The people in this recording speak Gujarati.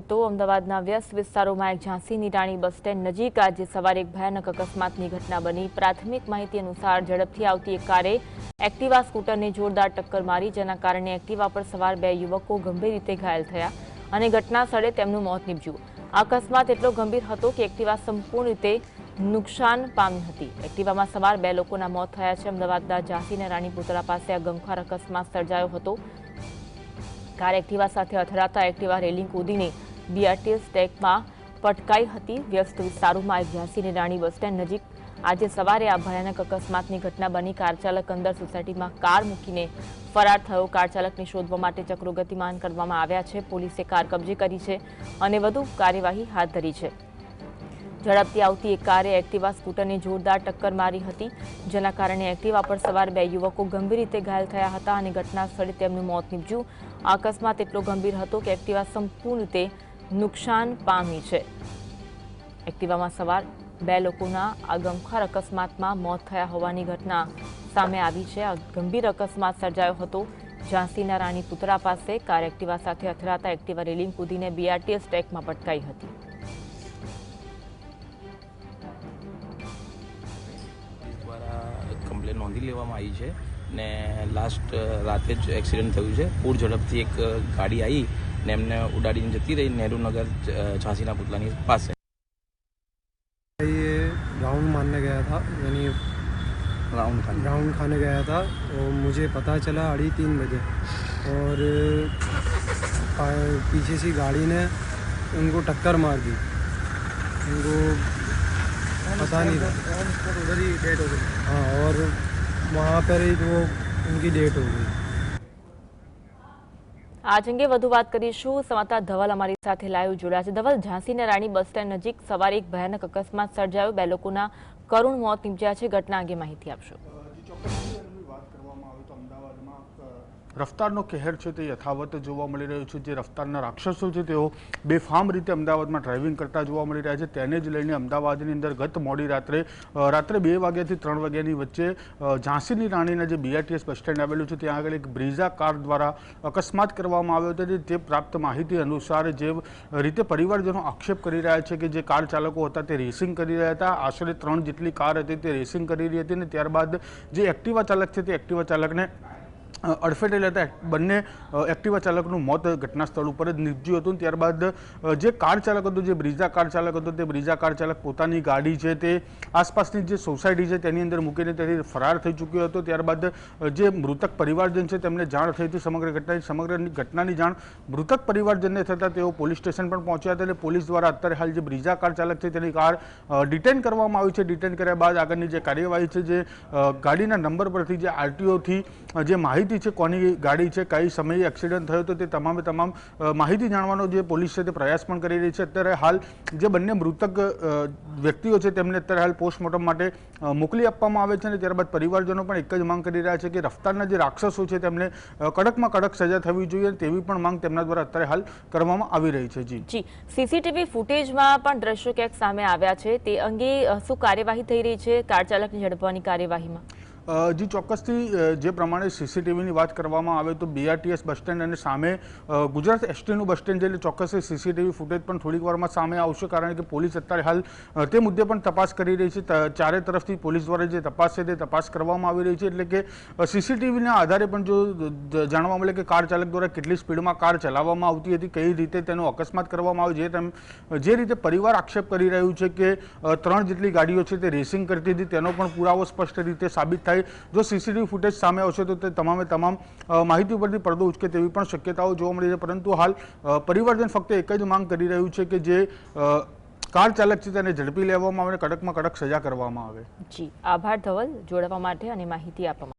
તો અમદાવાદના વ્યસ્ત વિસ્તારોમાં એક ઝાંસીની રાણી બસ સ્ટેન્ડ નજીક આજે સવારે એક ભયાનક અકસ્માતની ઘટના બની. પ્રાથમિક માહિતી અનુસાર ઝડપથી આવતી એક કારે એક્ટિવા સ્કૂટરને જોરદાર ટક્કર મારી, જેના કારણે એક્ટિવા પર સવાર બે યુવકો ગંભીર રીતે ઘાયલ થયા અને ઘટના સ્થળે તેમનું મોત નીપજ્યું. અકસ્માત એટલો ગંભીર હતો કે એક્ટિવા સંપૂર્ણ રીતે નુકસાન પામી હતી. એક્ટિવામાં સવાર બે લોકોના મોત થયા છે. અમદાવાદના ઝાંસીના રાણીપુતળા પાસે આ ગમખાર અકસ્માત સર્જાયો હતો. કાર એક્ટિવા સાથે અથડાતા એક્ટિવા રેલિંગ કૂદીને બીઆરટીએસ ટેકમાં પટકાઈ હતી, વ્યસ્ત વિસ્તારોમાં ઝાંસીની રાણી બસ સ્ટેન્ડ નજીક. આજે સવારે આ ભયાનક અકસ્માતની ઘટના બની. કાર ચાલક અંદર સોસાયટીમાં કાર મૂકીને ફરાર થયો. કાર ચાલકને શોધવા માટે ચક્રો ગતિમાન કરવામાં આવ્યા છે. પોલીસે કાર કબજે કરી છે અને વધુ કાર્યવાહી હાથ ધરી છે. ઝડપથી આવતી એક કારે એક્ટિવા સ્કૂટરને જોરદાર ટક્કર મારી હતી, જેના કારણે એક્ટિવા પર સવાર બે યુવકો ગંભીર રીતે ઘાયલ થયા હતા અને ઘટના સ્થળે તેમનું મોત નીપજ્યું. અકસ્માત એટલો ગંભીર હતો કે એક્ટિવા સંપૂર્ણ રીતે નુકસાન પામી છે. એક્ટિવામાં સવાર બે લોકોના આ ગમખાર અકસ્માતમાં મોત થયા હોવાની ઘટના સામે આવી છે. આ ગંભીર અકસ્માત સર્જાયો હતો. ઝાંસીના રાણી પુતળા પાસે કાર એક્ટિવા સાથે અથડાતા એક્ટિવા રેલિંગ કૂદીને બીઆરટીએસ ટ્રેકમાં પટકાઈ હતી. કમ્પ્લેન નોંધી લેવામાં આવી છે ને લાસ્ટ રાતે જ એક્સિડન્ટ થયું છે. પૂર ઝડપથી એક ગાડી આવી ને એમને ઉડાડીને જતી રહી નહેરુનગર ઝાંસીના પુતલાની પાસે ये राउंड मारने गया था यानी રાઉન્ડ ખાલી राउंड खाने गया था और मुझे पता चला अढ़ी तीन बजे और पा- पीछे से गाड़ी ने उनको टक्कर मार दी उनको पता नहीं था उधर ही डेट हो गई हाँ और वहाँ पर ही वो उनकी डेट हो गई આજ અંગે વધુ વાત કરીશું. સમાચાર ધવલ અમારી સાથે લાઈવ જોડાયા છે. ધવલ, ઝાંસીના રાણી બસ સ્ટેન્ડ નજીક સવારે એક ભયાનક અકસ્માત સર્જાયો. બે લોકોના કરુણ મોત નીપજ્યા છે. ઘટના અંગે માહિતી આપશો. રફતારનો કહેર છે તે યથાવત જોવા મળી રહ્યો છે. જે રફતારના રાક્ષસો છે તેઓ બેફામ રીતે અમદાવાદમાં ડ્રાઇવિંગ કરતા જોવા મળી રહ્યા છે. તેને જ લઈને અમદાવાદની અંદર ગત મોડી રાત્રે રાત્રે બે વાગ્યાથી ત્રણ વાગ્યાની વચ્ચે ઝાંસીની રાણીના જે બીઆરટીએસ બસ સ્ટેન્ડ આવેલું છે, ત્યાં આગળ એક બ્રિઝા કાર દ્વારા અકસ્માત કરવામાં આવ્યો હતો. તે પ્રાપ્ત માહિતી અનુસાર જે રીતે પરિવારજનો આક્ષેપ કરી રહ્યા છે કે જે કાર ચાલકો હતા તે રેસિંગ કરી રહ્યા હતા. આશરે ત્રણ જેટલી કાર હતી તે રેસિંગ કરી રહી હતી અને ત્યારબાદ જે એક્ટિવા ચાલક છે તે એક્ટિવા ચાલકને અડફેટે લેતા બંને એક્ટિવા ચાલકનું મોત ઘટના સ્થળ ઉપર જ નીપજ્યું હતું. ત્યારબાદ જે કાર ચાલક હતો, જે બ્રિઝા કાર ચાલક હતો, તે બ્રિઝા કાર ચાલક પોતાની ગાડી છે તે આસપાસની જે સોસાયટી છે તેની અંદર મૂકીને ત્યાંથી ફરાર થઈ ચૂક્યો હતો. ત્યારબાદ જે મૃતક પરિવારજન છે તેમને જાણ થઈ હતી સમગ્ર ઘટનાની સમગ્ર ઘટનાની જાણ મૃતક પરિવારજનને થતાં તેઓ પોલીસ સ્ટેશન પણ પહોંચ્યા હતા. અને પોલીસ દ્વારા અત્યારે હાલ જે બ્રિઝા કાર ચાલક છે તેની કાર ડિટેન કરવામાં આવી છે. ડિટેન કર્યા બાદ આગળની જે કાર્યવાહી છે જે ગાડીના નંબર પરથી જે આરટીઓથી જે માહિતી છે, કોની ગાડી છે, કઈ સમયે એક્સિડન્ટ થયો તો તે તમામે તમામ માહિતી જાણવાનો જે પોલીસ છે તે પ્રયાસ પણ કરી રહી છે. અત્યારે હાલ જે બંને મૃતક વ્યક્તિઓ છે તેમને અત્યારે હાલ પોસ્ટમોર્ટમ માટે મોકલી આપવામાં આવે છે અને ત્યારબાદ પરિવારજનો પણ એક જ માંગ કરી રહ્યા છે કે રફતારના જે રાક્ષસો છે તેમને કડકમાં કડક સજા થવી જોઈએ તેવી પણ માંગ તેમના દ્વારા અત્યારે હાલ કરવામાં આવી રહી છે. જી. જી. સીસીટીવી ફૂટેજમાં પણ દ્રશ્યો ક્યાંક સામે આવ્યા છે. તે અંગે શું કાર્યવાહી થઈ રહી છે? કાર ચાલકને ઝડપવાની કાર્યવાહીમાં? જી, ચોક્કસથી જે પ્રમાણે સીસીટીવીની વાત કરવામાં આવે તો બીઆરટીએસ બસ સ્ટેન્ડ અને સામે ગુજરાત એસટીનું બસ સ્ટેન્ડ એટલે ચોક્કસ સીસીટીવી ફૂટેજ પણ થોડીક વારમાં સામે આવશે કારણ કે પોલીસ અત્યારે હાલ તે મુદ્દે પણ તપાસ કરી રહી છે. ચારે તરફથી પોલીસ દ્વારા જે તપાસ છે તે તપાસ કરવામાં આવી રહી છે. એટલે કે સીસીટીવીના આધારે પણ જો જાણવા મળે કે કાર ચાલક દ્વારા કેટલી સ્પીડમાં કાર ચલાવવામાં આવતી હતી, કઈ રીતે તેનો અકસ્માત કરવામાં આવ્યો, જે તેમ જે રીતે પરિવાર આક્ષેપ કરી રહ્યું છે કે ત્રણ જેટલી ગાડીઓ છે તે રેસિંગ કરતી હતી, તેનો પણ પુરાવો સ્પષ્ટ રીતે સાબિત થાય જો સીસીટીવી ફૂટેજ સામે આવશે તો તે તમામે તમામ માહિતી ઉપરથી પડદો ઉચકે તેવી પણ શક્યતાઓ જોવા મળી છે. પરંતુ હાલ પરિવર્તન ફક્ત એક જ માંગ કરી રહ્યું છે કે જે કાર ચાલક છે તેને ઝડપી લેવામાં આવે કડકમાં કડક સજા કરવામાં આવે. જી. આભાર ધવલ. જોડવા માટે અને માહિતી આપવા